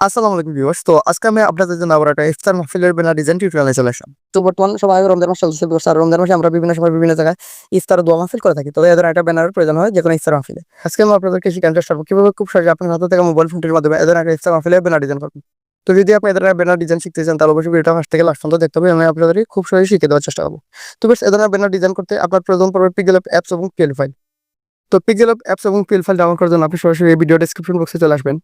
আসসালামু তো আজকে জন্য একটা ডিজাইন চলে আসলাম। তো বর্তমান আমরা বিভিন্ন বিভিন্ন জায়গায় করে থাকি। একটা প্রয়োজন হয় যে কোনো আজকে খুব সহজে আপনার মোবাইল মাধ্যমে এদের একটা ব্যানার ডিজাইন করবেন। তো যদি আপনি এদের ব্যানার ডিজাইন শিখতে চান, তাহলে অবশ্যই ফার্স্ট থেকে দেখতে হবে। আমি খুব সহজে শিখে দেওয়ার চেষ্টা করব। তো এদের ব্যানার ডিজাইন করতে আপনার প্রয়োজন অ্যাপস এবং পিএল ফাইল তো অ্যাপস এবং ফাইল ডাউনলোড করার জন্য আপনি সরাসরি এই ভিডিও ডেসক্রিপশন বক্সে চলে আসবেন।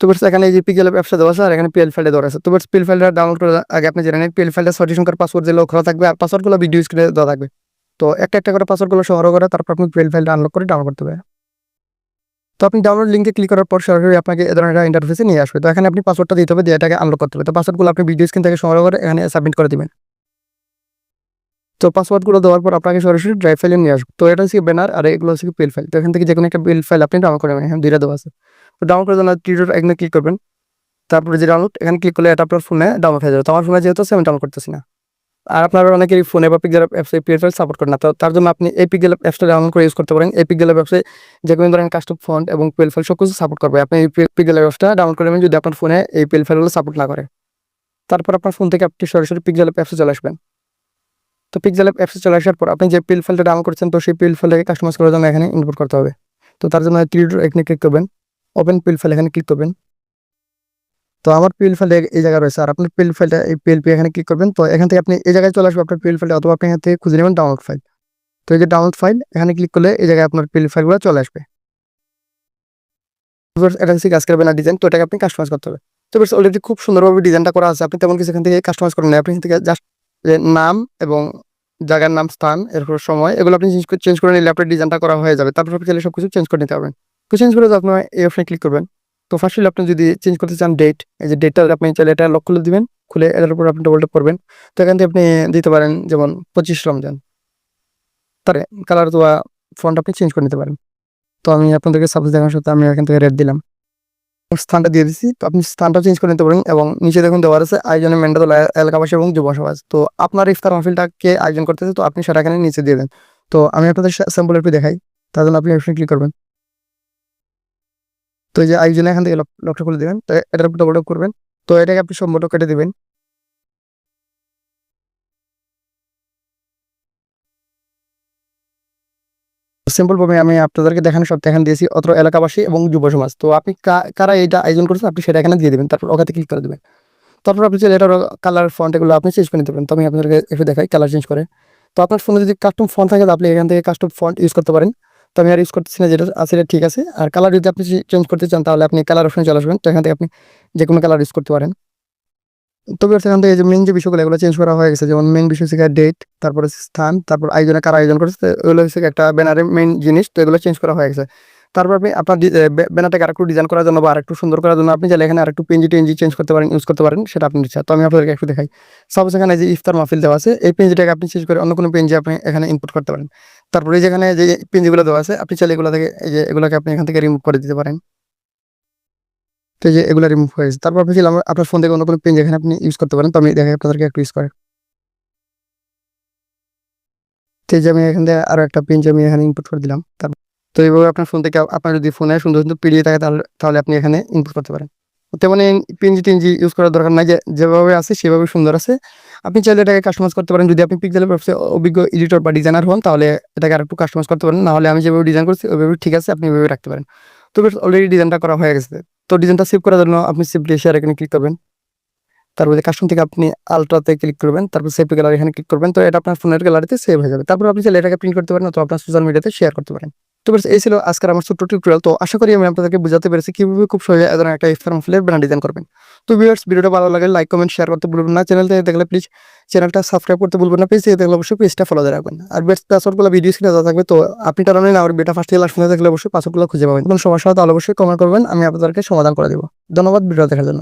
তো এখানে এই যে পিকেল ব্যবসা দেওয়া আছে, আর এখানে পিএল ফাইলটা দেওয়া আছে। তো পিএল ফাইলটা ডাউনলোড করার আগে আপনি জেনে নেন পিএল ফাইলটা ছয়টি সংখ্যার পাসওয়ার্ড দিলেও খোলা থাকবে, আর পাসওয়ার্ডগুলো ভিডিও স্ক্রিনে দেওয়া থাকবে। তো একটা একটা করে পাসওয়ার্ডগুলো সংগ্রহ করে, তারপর আপনি পিএল ফাইলটা আনলক করে ডাউনলোড করতে হবে তো আপনি ডাউনলোড লিঙ্কে ক্লিক করার পর সরাসরি আপনাকে এ ধরনের ইন্টারফেসে নিয়ে আসবে। তো এখানে আপনি পাসওয়ার্ডটা দিতে হবে, দিয়ে এটাকে আনলক করতে হবে। তো পাসওয়ার্ডগুলো আপনি ভিডিও স্ক্রিন থেকে সংগ্রহ করে এখানে সাবমিট করে দিবেন। তো পাসওয়ার্ডগুলো দেওয়ার পর আপনাকে সরাসরি ড্রাইভ ফাইলে নিয়ে আসবে। তো এটা হচ্ছে ব্যানার আর এগুলো হচ্ছে পিএল ফাইল তো এখান থেকে যে কোনো একটা পিএল ফাইল আপনি ডাউনলোড করবেন এখানে দুইটা দেওয়া আছে। তো ডাউনলোড করার জন্য টিউটোর এখানে ক্লিক করবেন। তারপরে যে ডাউনলোড এখানে ক্লিক করলে এটা আপনার ফোনে ডাউনলোড হয়ে যাবে। তো আমার ফোনে যেহেতু আছে, আমি ডাউনলোড করতেছি না। আর আপনার অনেকেরই ফোনে বা পিকজেল অ্যাপসে পিএফএল সাপোর্ট করে না। তো তার জন্য আপনি এই পিকজেল অ্যাপসটা ডাউনলোড করে ইউজ করতে পারেন। এই পিকজেল অ্যাপসে যে কোনো ধরনের কাস্টম ফন্ট এবং পিএল ফাইল সব কিছু সাপোর্ট করবে। আপনি এই পিকজেল অ্যাপসটা ডাউনলোড করবেন যদি আপনার ফোনে এই পিএল ফাইলগুলো সাপোর্ট না করে। তারপর আপনার ফোন থেকে আপনি সরাসরি পিকজেল অ্যাপসে চলে আসবেন। তো পিকজেল অ্যাপসে চলে আসার পর আপনি যে পিএল ফাইলটা ডাউনলোড করছেন, তো সেই পিএল ফাইলটাকে কাস্টমাইজ করার জন্য এখানে ইনপুট করতে হবে। তো তার জন্য টিউটোর এখানে ক্লিক করবেন। ওপেন পিল ফাইল এখানে ক্লিক করবেন। তো আমার পিএল ফাইল এই জায়গায় রয়েছে। আর আপনার পিএল ফাইলটা এই পিএলপি এখানে ক্লিক করবেন। তো এখান থেকে আপনি এই জায়গায় চলে আসবেন আপনার পিএল ফাইলটা অথবা আপনি এখান থেকে খুঁজে নেবেন ডাউনলোড ফাইল তো এই যে ডাউনলোড ফাইল এখানে ক্লিক করলে এই জায়গায় আপনার পিএল ফাইলগুলো চলে আসবে। এটা কাজ করবেন না ডিজাইন তো এটাকে আপনি কাস্টমাইজ করতে হবে। তো বেশ অলরেডি খুব সুন্দরভাবে ডিজাইনটা করা আছে। আপনি তেমন কিছু এখান থেকে কাস্টমাইজ করেন আপনি এখান থেকে জাস্ট নাম এবং জায়গার নাম, স্থান, এরপর সময়, এগুলো আপনি চেঞ্জ করে নিলে আপনার ডিজাইনটা করা হয়ে যাবে। তারপর আপনি চাইলে সব কিছু চেঞ্জ করে নিতে পারবেন। তো চেঞ্জ করে আপনার এই অপশনে ক্লিক করবেন। তো ফার্স্টলি আপনি যদি চেঞ্জ করতে চান ডেট এই যে ডেটটা আপনি চাইলে এটা লক খুলে দিবেন, খুলে এটার উপর আপনি ডবল ট্যাপ করবেন। তো এখান থেকে আপনি দিতে পারেন যেমন পঁচিশ রমজান। তার কালার অথবা ফন্ট আপনি চেঞ্জ করে নিতে পারেন। তো আমি আপনাদেরকে সাপোজ দেখানোর সাথে আমি এখান থেকে রেড দিলাম। স্থানটা দিয়ে দিচ্ছি তো আপনি স্থানটা চেঞ্জ করে নিতে পারেন এবং নিচে দেখুন দেওয়া আছে আয়োজনের মেন্টাল এলাকাবাসী এবং যুব সমাজ তো আপনার ইফতার মাহফিলটাকে আয়োজন করতেছে, তো আপনি সেটা এখানে নিচে দিয়ে দেন। তো আমি আপনাদের স্যাম্পল একটু দেখাই। তার জন্য আপনি অপশন ক্লিক করবেন। তো যে আয়োজনে এখান থেকে লক- লকটা খুলে দেবেন। তো এটার উপর ডবল করবেন। তো এটাকে আপনি সম্পূর্ণ কেটে দিবেন। সিম্পল ভাবে আমি আপনাদেরকে দেখানো সব দেখান দিয়েছি, অত্র এলাকাবাসী এবং যুব সমাজ। তো আপনি কারা এটা আয়োজন করছেন, আপনি সেটা এখানে দিয়ে দেবেন, তারপর ওখানে ক্লিক করে দেবেন। তারপর আপনি চাইলে এটার কালার ফন্ট এগুলো আপনি চেঞ্জ করে নিতে পারেন। তো আমি আপনাদেরকে একটু দেখাই কালার চেঞ্জ করে। তো আপনার ফোনে যদি কাস্টম ফন্ট থাকে আপনি এখান থেকে কাস্টম ফন্ট ইউজ করতে পারেন। তো আমি আর ইউজ করতেছি না, যেটা আছে ঠিক আছে। আর কালার যদি আপনি চেঞ্জ করতে চান, তাহলে আপনি কালার অপশনে চলে আসবেন। তো এখান থেকে আপনি যে কোনো কালার ইউজ করতে পারেন। তবে এখান থেকে যে মেন যে বিষয়গুলো, এগুলো চেঞ্জ করা হয়ে গেছে। যেমন মেন বিষয় হচ্ছে ডেট তারপরে স্থান, তারপর আয়োজনে কারা আয়োজন করেছে এগুলো হচ্ছে একটা ব্যানারের মেন জিনিস, তো এগুলো চেঞ্জ করা হয়ে গেছে। তারপর আপনি আপনার ব্যানারটাকে আরেকটু ডিজাইন করার জন্য বা আরেকটু সুন্দর করার জন্য আপনি চাইলে এখানে আরেকটু পেঞ্জি টেঞ্জি চেঞ্জ করতে পারেন ইউজ করতে পারেন, সেটা আপনি ইচ্ছা তো আমি আপনাদেরকে একটু দেখাই। সাপোজ এখানে যে ইফতার মাহফিল দেওয়া আছে, এই পেঞ্জিটাকে আপনি চেঞ্জ করে অন্য কোনো পেঞ্জি আপনি এখানে ইনপুট করতে পারেন। তারপরে যেখানে যে পেঞ্জিগুলো দেওয়া আছে, আপনি চাইলে এগুলো থেকে, এই যে এগুলোকে আপনি এখান থেকে রিমুভ করে দিতে পারেন। তো যে এগুলো রিমুভ হয়ে গেছে। তারপর আপনি চাইলে আপনার ফোন থেকে অন্য কোনো পেঞ্জ এখানে আপনি ইউজ করতে পারেন, তো আমি দেখাই আপনাদেরকে একটু ইউজ করে তো যে আমি এখান থেকে আরও একটা পেঞ্জ আমি এখানে ইনপুট করে দিলাম। তারপর তো এইভাবে আপনার ফোন থেকে আপনার যদি ফোনে সুন্দর সুন্দর পিডিএ থাকে তাহলে তাহলে আপনি এখানে ইনপুট করতে পারেন। তেমন পিএনজি টিএনজি ইউজ করার দরকার নাই যেভাবে আছে সেভাবে সুন্দর আছে। আপনি চাইলে এটাকে কাস্টমাইজ করতে পারেন। যদি আপনি পিক্সেলের ব্যবসায় অভিজ্ঞ এডিটর বা ডিজাইনার হন, তাহলে এটাকে আর একটু কাস্টমাইজ করতে পারেন। নাহলে আমি যেভাবে ডিজাইন করছি, ওইভাবে ঠিক আছে, আপনি ওইভাবে রাখতে পারেন। তো অলরেডি ডিজাইনটা করা হয়ে গেছে। তো ডিজাইনটা সেভ করার জন্য আপনি সিম্পলি শেয়ার এখানে ক্লিক করবেন। তারপরে কাস্টম থেকে আপনি আলট্রাতে ক্লিক করবেন, তারপর সেভ গ্যালারি এখানে ক্লিক করবেন। তো এটা আপনার ফোনের গ্যালারিতে সেভ হয়ে যাবে। তারপর আপনি চাইলে এটাকে প্রিন্ট করতে পারেন অথবা আপনার সোশ্যাল মিডিয়াতে শেয়ার করতে পারেন। তো এই ছিল আজকের আমার ছোট্ট টিউটোরিয়াল তো আশা করি আমি আপনাদেরকে বুঝাতে পেরেছি কীভাবে খুব সহজে এ ধরনের একটা ইফতার মাহফিলের ব্যানার ডিজাইন করবেন। তো ভিউয়ার্স ভিডিওটা ভালো লাগে লাইক কমেন্ট শেয়ার করতে ভুলবেন না। চ্যানেল থেকে দেখলে প্লিজ চ্যানেলটা সাবস্ক্রাইব করতে ভুলবেন না। পেজ থেকে দেখলে অবশ্যই পেজটা ফলো রাখবেন। আর বেস্ট পাসওয়ার্ডগুলো ভিডিও স্ক্রিনে দেওয়া থাকবে। তো আপনি টানা না আমার বেটা ফার্স্ট ক্লাস শুনে দেখলে অবশ্যই পাসওয়ার্ডগুলো খুঁজে পাবেন। কোনো সমস্যা হলে অবশ্যই কমেন্ট করবেন। আমি আপনাদেরকে সমাধান করে দেবো। ধন্যবাদ ভিডিও দেখার জন্য।